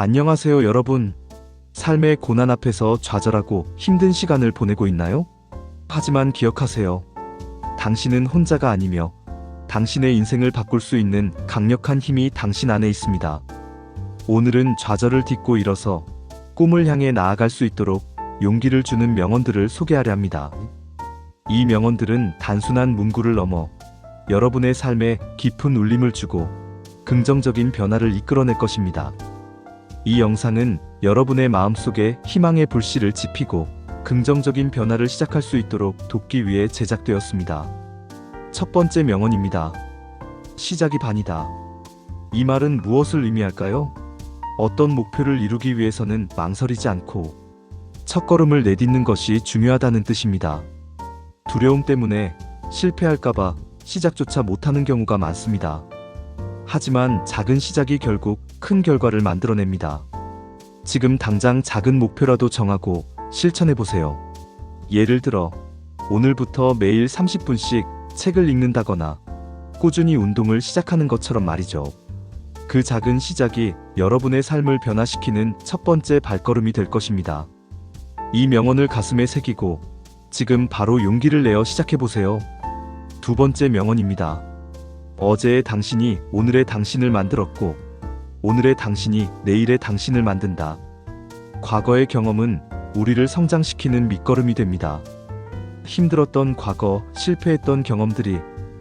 안녕하세요, 여러분. 삶의 고난 앞에서 좌절하고 힘든 시간을 보내고 있나요? 하지만 기억하세요. 당신은 혼자가 아니며 당신의 인생을 바꿀 수 있는 강력한 힘이 당신 안에 있습니다. 오늘은 좌절을 딛고 일어서 꿈을 향해 나아갈 수 있도록 용기를 주는 명언들을 소개하려 합니다. 이 명언들은 단순한 문구를 넘어 여러분의 삶에 깊은 울림을 주고 긍정적인 변화를 이끌어낼 것입니다. 이 영상은 여러분의 마음속에 희망의 불씨를 지피고 긍정적인 변화를 시작할 수 있도록 돕기 위해 제작되었습니다. 첫 번째 명언입니다. 시작이 반이다. 이 말은 무엇을 의미할까요? 어떤 목표를 이루기 위해서는 망설이지 않고 첫걸음을 내딛는 것이 중요하다는 뜻입니다. 두려움 때문에 실패할까봐 시작조차 못하는 경우가 많습니다. 하지만 작은 시작이 결국 큰 결과를 만들어냅니다. 지금 당장 작은 목표라도 정하고 실천해 보세요. 예를 들어, 오늘부터 매일 30분씩 책을 읽는다거나 꾸준히 운동을 시작하는 것처럼 말이죠. 그 작은 시작이 여러분의 삶을 변화시키는 첫 번째 발걸음이 될 것입니다. 이 명언을 가슴에 새기고 지금 바로 용기를 내어 시작해 보세요. 두 번째 명언입니다. 어제의 당신이 오늘의 당신을 만들었고, 오늘의 당신이 내일의 당신을 만든다. 과거의 경험은 우리를 성장시키는 밑거름이 됩니다. 힘들었던 과거, 실패했던 경험들이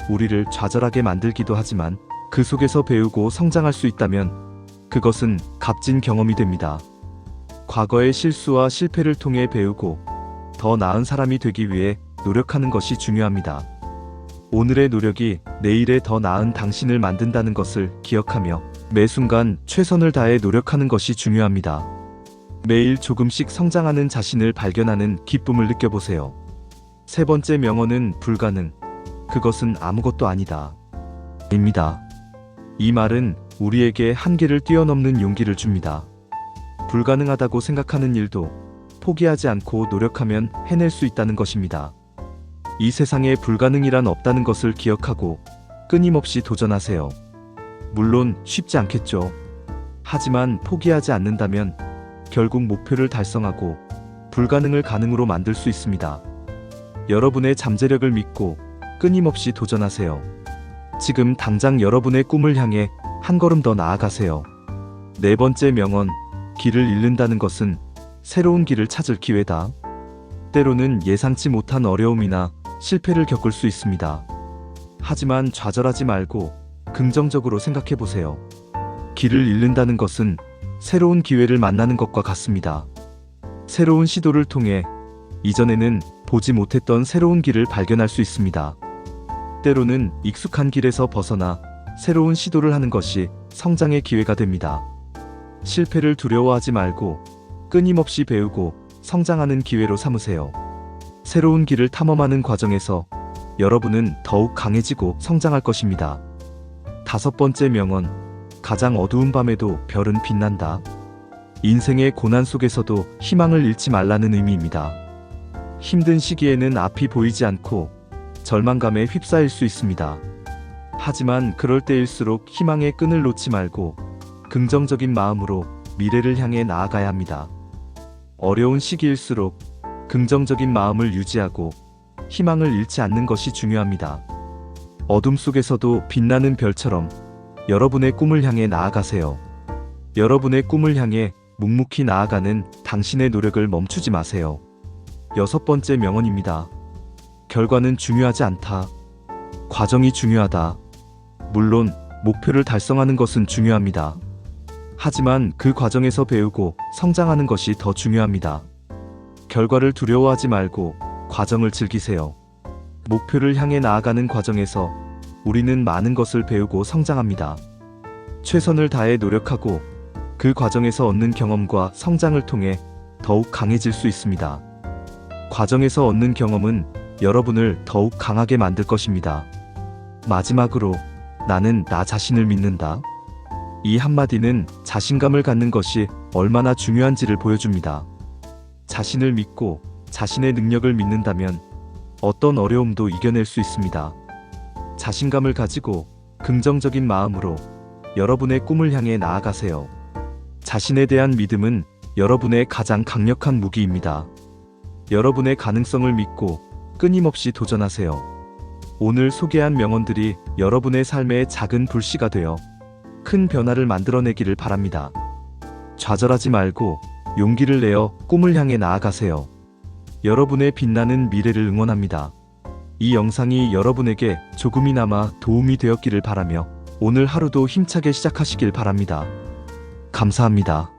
우리를 좌절하게 만들기도 하지만 그 속에서 배우고 성장할 수 있다면 그것은 값진 경험이 됩니다. 과거의 실수와 실패를 통해 배우고 더 나은 사람이 되기 위해 노력하는 것이 중요합니다. 오늘의 노력이 내일의 더 나은 당신을 만든다는 것을 기억하며 매 순간 최선을 다해 노력하는 것이 중요합니다. 매일 조금씩 성장하는 자신을 발견하는 기쁨을 느껴보세요. 세 번째 명언은 불가능. 그것은 아무것도 아니다. 입니다. 이 말은 우리에게 한계를 뛰어넘는 용기를 줍니다. 불가능하다고 생각하는 일도 포기하지 않고 노력하면 해낼 수 있다는 것입니다. 이 세상에 불가능이란 없다는 것을 기억하고 끊임없이 도전하세요. 물론 쉽지 않겠죠. 하지만 포기하지 않는다면 결국 목표를 달성하고 불가능을 가능으로 만들 수 있습니다. 여러분의 잠재력을 믿고 끊임없이 도전하세요. 지금 당장 여러분의 꿈을 향해 한 걸음 더 나아가세요. 네 번째 명언, 길을 잃는다는 것은 새로운 길을 찾을 기회다. 때로는 예상치 못한 어려움이나 실패를 겪을 수 있습니다. 하지만 좌절하지 말고 긍정적으로 생각해 보세요. 길을 잃는다는 것은 새로운 기회를 만나는 것과 같습니다. 새로운 시도를 통해 이전에는 보지 못했던 새로운 길을 발견할 수 있습니다. 때로는 익숙한 길에서 벗어나 새로운 시도를 하는 것이 성장의 기회가 됩니다. 실패를 두려워하지 말고 끊임없이 배우고 성장하는 기회로 삼으세요. 새로운 길을 탐험하는 과정에서 여러분은 더욱 강해지고 성장할 것입니다. 다섯 번째 명언, 가장 어두운 밤에도 별은 빛난다. 인생의 고난 속에서도 희망을 잃지 말라는 의미입니다. 힘든 시기에는 앞이 보이지 않고 절망감에 휩싸일 수 있습니다. 하지만 그럴 때일수록 희망의 끈을 놓지 말고 긍정적인 마음으로 미래를 향해 나아가야 합니다. 어려운 시기일수록 긍정적인 마음을 유지하고 희망을 잃지 않는 것이 중요합니다. 어둠 속에서도 빛나는 별처럼 여러분의 꿈을 향해 나아가세요. 여러분의 꿈을 향해 묵묵히 나아가는 당신의 노력을 멈추지 마세요. 여섯 번째 명언입니다. 결과는 중요하지 않다. 과정이 중요하다. 물론 목표를 달성하는 것은 중요합니다. 하지만 그 과정에서 배우고 성장하는 것이 더 중요합니다. 결과를 두려워하지 말고 과정을 즐기세요. 목표를 향해 나아가는 과정에서 우리는 많은 것을 배우고 성장합니다. 최선을 다해 노력하고 그 과정에서 얻는 경험과 성장을 통해 더욱 강해질 수 있습니다. 과정에서 얻는 경험은 여러분을 더욱 강하게 만들 것입니다. 마지막으로 나는 나 자신을 믿는다. 이 한마디는 자신감을 갖는 것이 얼마나 중요한지를 보여줍니다. 자신을 믿고 자신의 능력을 믿는다면 어떤 어려움도 이겨낼 수 있습니다. 자신감을 가지고 긍정적인 마음으로 여러분의 꿈을 향해 나아가세요. 자신에 대한 믿음은 여러분의 가장 강력한 무기입니다. 여러분의 가능성을 믿고 끊임없이 도전하세요. 오늘 소개한 명언들이 여러분의 삶의 작은 불씨가 되어 큰 변화를 만들어내기를 바랍니다. 좌절하지 말고 용기를 내어 꿈을 향해 나아가세요. 여러분의 빛나는 미래를 응원합니다. 이 영상이 여러분에게 조금이나마 도움이 되었기를 바라며 오늘 하루도 힘차게 시작하시길 바랍니다. 감사합니다.